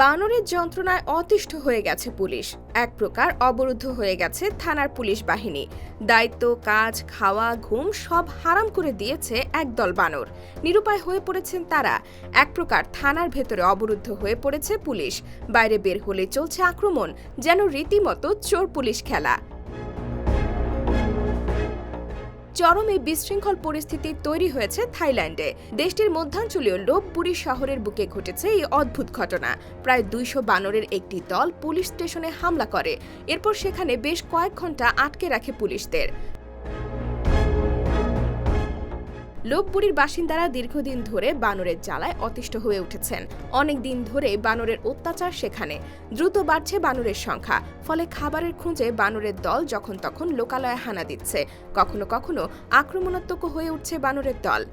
বানরের যন্ত্রণায় অতিষ্ঠ হয়ে গেছে পুলিশ। এক প্রকার অবরুদ্ধ হয়ে গেছে থানার পুলিশ বাহিনী। দায়িত্ব, কাজ, খাওয়া, ঘুম সব হারাম করে দিয়েছে একদল বানর। নিরুপায় হয়ে পড়েছেন তারা। এক প্রকার থানার ভেতরে অবরুদ্ধ হয়ে পড়েছে পুলিশ। বাইরে বের হলে চলছে আক্রমণ, যেন রীতিমতো চোর পুলিশ খেলা। চরম এই বিশৃঙ্খল পরিস্থিতি তৈরি হয়েছে থাইল্যান্ডে। দেশটির মধ্যাঞ্চলীয় লোভপুরি শহরের বুকে ঘটেছে এই অদ্ভুত ঘটনা। প্রায় দুইশো বানরের একটি দল পুলিশ স্টেশনে হামলা করে। এরপর সেখানে বেশ কয়েক ঘণ্টা আটকে রাখে পুলিশদের। লোকবুড়ির বাসিন্দারা দীর্ঘদিন ধরে বানরের জ্বালায় অতিষ্ঠ হয়ে উঠেছেন। অনেক দিন ধরে বানরের অত্যাচার সেখানে। দ্রুত বাড়ছে বানরের সংখ্যা, ফলে খাবারের খুঁজে বানরের দল যখন তখন লোকালয়ে হানা দিচ্ছে। কখনো কখনো আক্রমণাত্মক হয়ে উঠছে বানরের দল।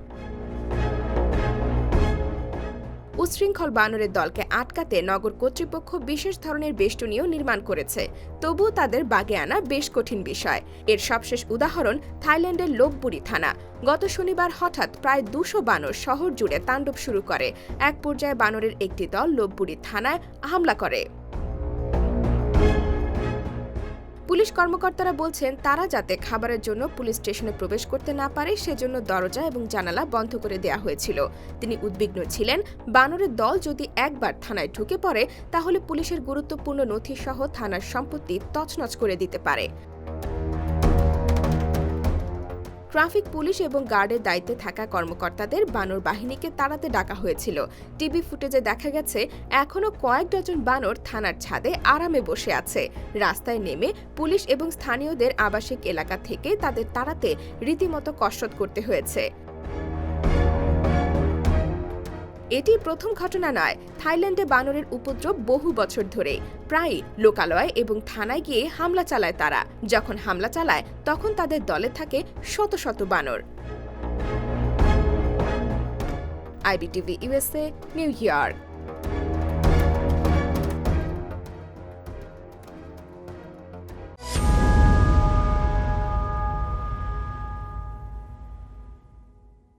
উচ্ছৃঙ্খল বানরের দলকে আটকাতে নগর কর্তৃপক্ষ বিশেষ ধরনের বেষ্টনীয় নির্মাণ করেছে। তবুও তাদের বাগে আনা বেশ কঠিন বিষয়। এর সবশেষ উদাহরণ থাইল্যান্ডের লোকবুড়ি থানা। গত শনিবার হঠাৎ প্রায় দুশো বানর শহর জুড়ে তাণ্ডব শুরু করে। এক পর্যায়ে বানরের একটি দল লোকবুড়ি থানায় হামলা করে। পুলিশ কর্মকর্তারা বলছেন, তারা যাতে খাবারের জন্য পুলিশ স্টেশনে প্রবেশ করতে না পারে, সেজন্য দরজা এবং জানালা বন্ধ করে দেওয়া হয়েছিল। তিনি উদ্বিগ্ন ছিলেন, বানরের দল যদি একবার থানায় ঢুকে পড়ে, তাহলে পুলিশের গুরুত্বপূর্ণ নথিসহ থানার সম্পত্তি তছনছ করে দিতে পারে। ট্রাফিক পুলিশ এবং গার্ডের দায়িত্বে থাকা কর্মকর্তাদের বানর বাহিনীকে তাড়াতে ডাকা হয়েছিল। টিভি ফুটেজে দেখা গেছে, এখনও কয়েক ডজন বানর থানার ছাদে আরামে বসে আছে। রাস্তায় নেমে পুলিশ এবং স্থানীয়দের আবাসিক এলাকা থেকে তাদের তাড়াতে রীতিমতো কসরত করতে হয়েছে। এটি প্রথম ঘটনা নয়। থাইল্যান্ডে বানরের উপদ্রব বহু বছর ধরে। প্রায়ই লোকালয় এবং থানায় গিয়ে হামলা চালায় তারা। যখন হামলা চালায়, তখন তাদের দলে থাকে শত শত বানর। IBTV USA New York.